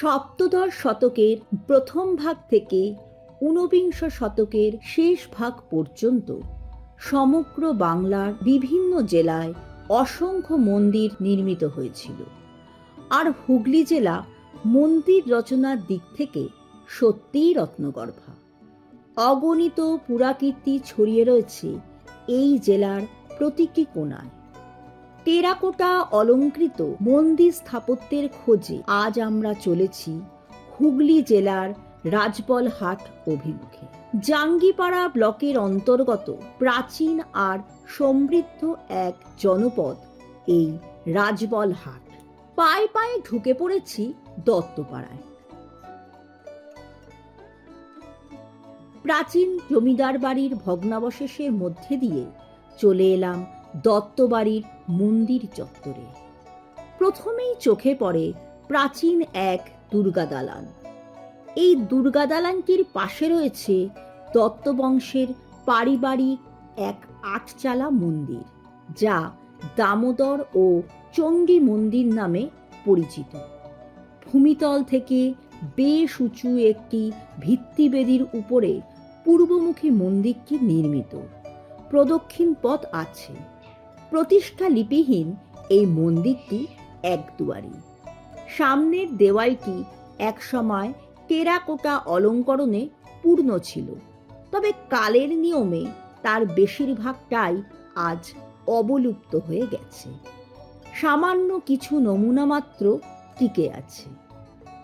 সপ্তদশ শতকের প্রথম ভাগ থেকে ঊনবিংশ শতকের শেষ ভাগ পর্যন্ত সমগ্র বাংলার বিভিন্ন জেলায় অসংখ্য মন্দির নির্মিত হয়েছিল। আর হুগলি জেলা মন্দির রচনার দিক থেকে সত্যিই রত্নগর্ভা। অগণিত পুরাকীর্তি ছড়িয়ে রয়েছে এই জেলার প্রতিটি কোণায়। টেরাকোটা অলঙ্কৃত মন্দির স্থাপত্যের খোঁজে আজ আমরা চলেছি হুগলি জেলার রাজবলহাট অভিমুখে। জাঙ্গিপাড়া ব্লকের অন্তর্গত প্রাচীন আর সমৃদ্ধ এক জনপদ, এই রাজবলহাট। পায়ে পায়ে ঢুকে পড়েছি দত্তপাড়ায়। প্রাচীন জমিদার বাড়ির ভগ্নাবশেষের মধ্যে দিয়ে চলে এলাম দত্তবাড়ির মন্দির চত্বরে। প্রথমেই চোখে পড়ে প্রাচীন এক দুর্গা দালান। এই দুর্গা দালানটির পাশে রয়েছে দত্তবংশের পারিবারিক এক আটচালা মন্দির, যা দামোদর ও চণ্ডী মন্দির নামে পরিচিত। ভূমিতল থেকে বেশ উঁচু একটি ভিত্তিবেদির উপরে পূর্বমুখী মন্দিরটি নির্মিত। প্রদক্ষিণ পথ আছে। প্রতিষ্ঠা লিপিহীন এই মন্দিরটি এক দুয়ারি। সামনের দেওয়ালটি একসময় টেরাকোটা অলঙ্করণে পূর্ণ ছিল, তবে কালের নিয়মে তার বেশিরভাগটাই আজ অবলুপ্ত হয়ে গেছে। সামান্য কিছু নমুনা মাত্র টিকে আছে।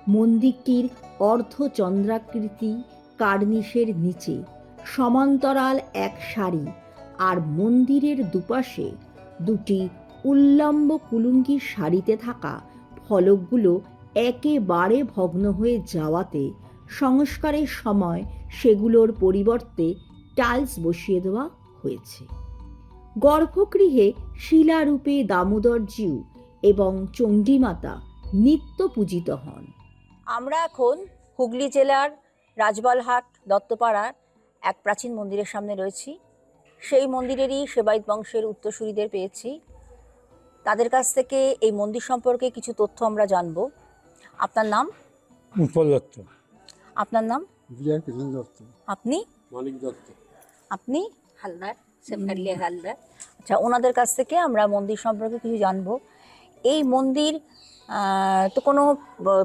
মন্দিরটির অর্ধচন্দ্রাকৃতি কার্নিশের নিচে সমান্তরাল এক সারি আর মন্দিরের দুপাশে দুটি উল্লম্ব কুলুঙ্গির সারিতে থাকা ফলকগুলো একেবারে ভগ্ন হয়ে যাওয়াতে সংস্কারের সময় সেগুলোর পরিবর্তে টাইলস বসিয়ে দেওয়া হয়েছে। গর্ভগৃহে শিলারূপে দামোদরজিউ এবং চণ্ডীমাতা নিত্য পূজিত হন। আমরা এখন হুগলি জেলার রাজবালহাট, দত্তপাড়ার এক প্রাচীন মন্দিরের সামনে রয়েছি। সেই মন্দিরেরই সেবায়ত বংশের উত্তরসূরিদের পেয়েছি। তাদের কাছ থেকে এই মন্দির সম্পর্কে কিছু তথ্য আমরা জানব। আপনার নাম? উৎপল দত্ত। আপনার নাম? বিজয় কৃষ্ণ দত্ত। আপনি? মানিক দত্ত। আপনি? হালদার সেফালিয়া হালদার। আচ্ছা ওনাদের কাছ থেকে আমরা মন্দির সম্পর্কে কিছু জানব। এই মন্দির তো কোনো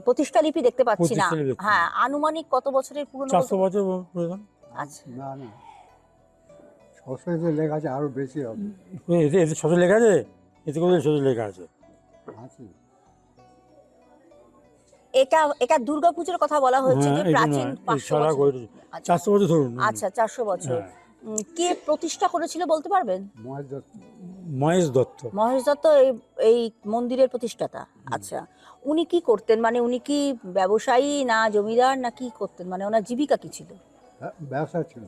প্রতিষ্ঠা লিপি দেখতে পাচ্ছি না। হ্যাঁ আনুমানিক কত বছরের পুরনো চারশো বছর আচ্ছা। না না। লেখা আছে আরও বেশি হবে। এতে লেখা আছে? এতে করে লেখা আছে? আছে। এটা এটা দুর্গাপুজোর কথা বলা হচ্ছে যে হ্যাঁ, প্রাচীন আচ্ছা। চারশো বছর ধরুন আচ্ছা চারশো বছর। হ্যাঁ। কে প্রতিষ্ঠা করেছিল বলতে পারবেন? মহেশ দত্ত। মহেশ দত্ত। মহেশ দত্ত এই এই মন্দিরের প্রতিষ্ঠাতা। আচ্ছা উনি কি করতেন? মানে উনি কি ব্যবসায়ী না জমিদার না কি করতেন? মানে ওনার জীবিকা কি ছিল? ব্যবসা ছিল।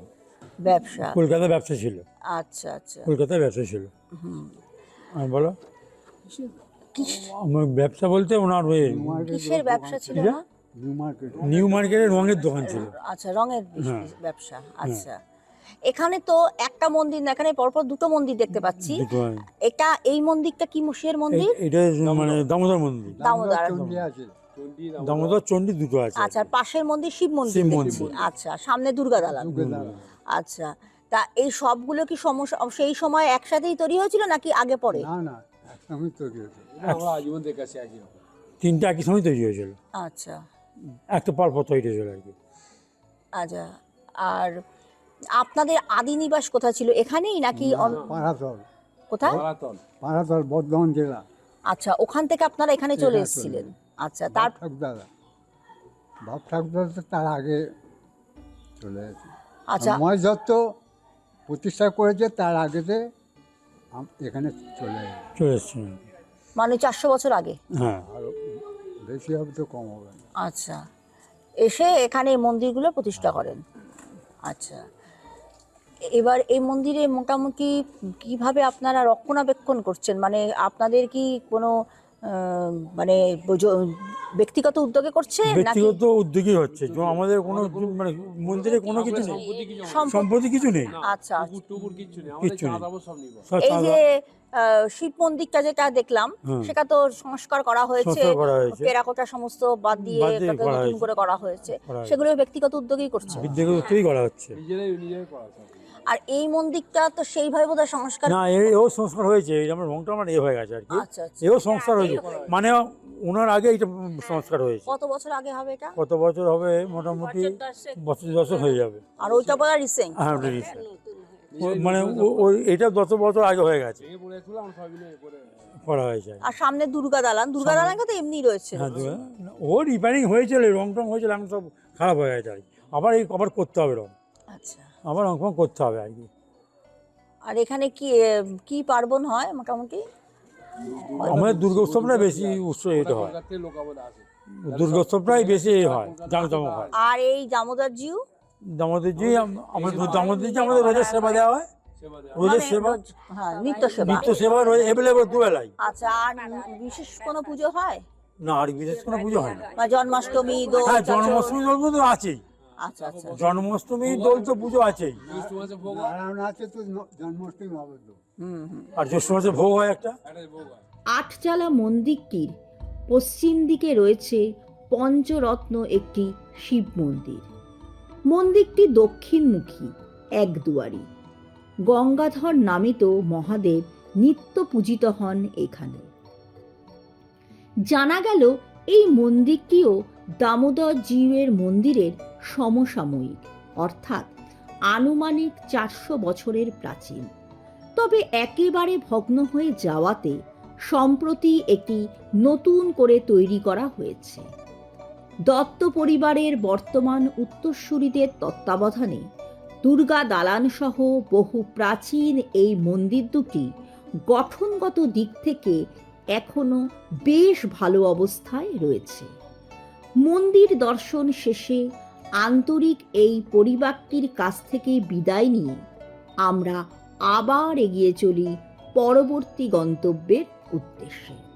ব্যবসা। কলকাতায় ব্যবসা ছিল। আচ্ছা আচ্ছা। কলকাতায় ব্যবসা ছিল। হুম। বলো? আমার ব্যবসা বলতে ওনার ওই কিসের ব্যবসা ছিল না নিউ মার্কেট। নিউ মার্কেটে রঙের দোকান ছিল। আচ্ছা রঙের হ্যাঁ। ব্যবসা আচ্ছা। এখানে তো একটা মন্দির না এখানে পরপর দুটো মন্দির দেখতে পাচ্ছি। এটা এই মন্দিরটা কি মুশিয়ার মন্দির? এটা মানে দামোদর। মন্দির। দামোদর। দামোদর চণ্ডী দুটো আছে। আচ্ছা আর পাশের মন্দির শিব মন্দির মন্দির। আচ্ছা সামনে দুর্গা দালান। আচ্ছা তা এই সবগুলো কি সমস্যা সেই সময় একসাথেই তৈরি হয়েছিল নাকি আগে পরে? না না একসঙ্গে তৈরি হয়েছে তিনটে একই সময় তৈরি হয়েছিল। আচ্ছা। একটা পর পর তৈরি হয়েছিল আর কি। আচ্ছা আর আপনাদের আদি নিবাস কোথায় ছিল? এখানেই নাকি অন- পাড়াতল। কোথায়? পাড়াতল। বর্ধমান জেলা। আচ্ছা ওখান থেকে আপনারা এখানে চলে এখানে চলে এসেছিলেন। আচ্ছা তার ঠাকুরদাদা। বাপ ঠাকুরদাদা তো তার আগে চলে গেছে। আচ্ছা। মহেশ দত্ত প্রতিষ্ঠা করেছে তার আগেতে আম- এখানে চলে গেছে চলে এসছে। মানে চারশো বছর আগে? হ্যাঁ। আরও বেশি হবে তো কম হবে না। আচ্ছা। এসে এখানে এই মন্দিরগুলো প্রতিষ্ঠা করেন? আচ্ছা। এবার এই মন্দিরে মোটামুটি কীভাবে আপনারা রক্ষণাবেক্ষণ করছেন? মানে আপনাদের কি কোনো মানে ব্যক্তিগত উদ্যোগে করছে ব্যক্তিগত উদ্যোগী হচ্ছে। যে আমাদের কোনো মানে মন্দিরে কোনো কিছু নেই। সম্পত্তি কিছু নেই। আচ্ছা আচ্ছা। কিচ্ছু নেই। নিব সব এই যে আহ, শিব মন্দিরটা যেটা দেখলাম সেটা তো সংস্কার করা হয়েছে। টেরাকোটা সমস্ত বাদ দিয়ে নতুন হয়েছে। করে করা হয়েছে। সেগুলো ব্যক্তিগত উদ্যোগেই করছে। বিদ্যুৎ তৈরি করা হচ্ছে। আর এই মন্দিরটা তো সেইভাবে বোধহয় সংস্কার না এও সংস্কার হয়েছে এই আমার রংটা আমার এ হয়ে গেছে আর কি। আচ্ছা আচ্ছা। এও সংস্কার হয়েছে। মানে ওনার আগে এটা সংস্কার হয়েছে। কত বছর আগে হবে এটা? কত বছর হবে মোটামুটি বছর দশ হয়ে যাবে। আর ওইটা বোধ রিসেন্ট হ্যাঁ ওটা রিসেন্ট মানে ও- ওই এটা দশ বছর আগে হয়ে গেছে। ভেঙে পড়ে ছিল আমরা সবাই মিলে করে হয়েছে। আর সামনে দুর্গা দালান। দুর্গা দালান তো এমনি রয়েছে। হ্যাঁ দু- ও রিপেয়ারিং হয়েছিল রং টং হয়েছিল এখন সব খারাপ হয়ে গেছে আর কি। আবার এই আবার করতে হবে রং। আচ্ছা। আবার রং ফং করতে হবে আর কি। আর এখানে কি কি পার্বণ হয় মোটামুটি? আমাদের দুর্গোৎসবটা বেশি উৎসাহিত হয়। দুর্গোৎসবটাই বেশি হয় জাঁকজমক হয়। আর এই দামোদর জিউ? দামোদর জি আমাদের দামোদর জি আমাদের রোজের সেবা দেওয়া হয়। রোজের মানে সেবা হ্যাঁ নিত্য সেবা। নিত্য সেবা রোজ এভেলেবল দুবেলাই। আচ্ছা আর বিশেষ কোনো পুজো হয়? না আর বিশেষ কোনো পুজো হয় না। জন্মাষ্টমী দোল হ্যাঁ চাচল? জন্মাষ্টমী দোল তো আছেই। আচ্ছা আচ্ছা। জন্মাষ্টমী দোল তো পুজো আছেই। নারায়ণ আছে তো জন্মাষ্টমী হবে তো। হুম হুম। আর জ্যৈষ্ঠ মাসে ভোগ হয় একটা? আটচালা মন্দিরটির পশ্চিম দিকে রয়েছে পঞ্চরত্ন একটি শিব মন্দির। মন্দিরটি দক্ষিণমুখী এক দুয়ারি। গঙ্গাধর নামিত মহাদেব নিত্য পূজিত হন এখানে। জানা গেল এই মন্দিরটিও দামোদর জিউয়ের মন্দিরের সমসাময়িক, অর্থাৎ আনুমানিক চারশো বছরের প্রাচীন। তবে একেবারে ভগ্ন হয়ে যাওয়াতে সম্প্রতি একটি নতুন করে তৈরি করা হয়েছে। দত্ত পরিবারের বর্তমান উত্তরসূরিদের তত্ত্বাবধানে দুর্গা দালান সহ বহু প্রাচীন এই মন্দির দুটি গঠনগত দিক থেকে এখনও বেশ ভালো অবস্থায় রয়েছে। মন্দির দর্শন শেষে আন্তরিক এই পরিবারটির কাছ থেকে বিদায় নিয়ে আমরা আবার এগিয়ে চলি পরবর্তী গন্তব্যের উদ্দেশ্যে।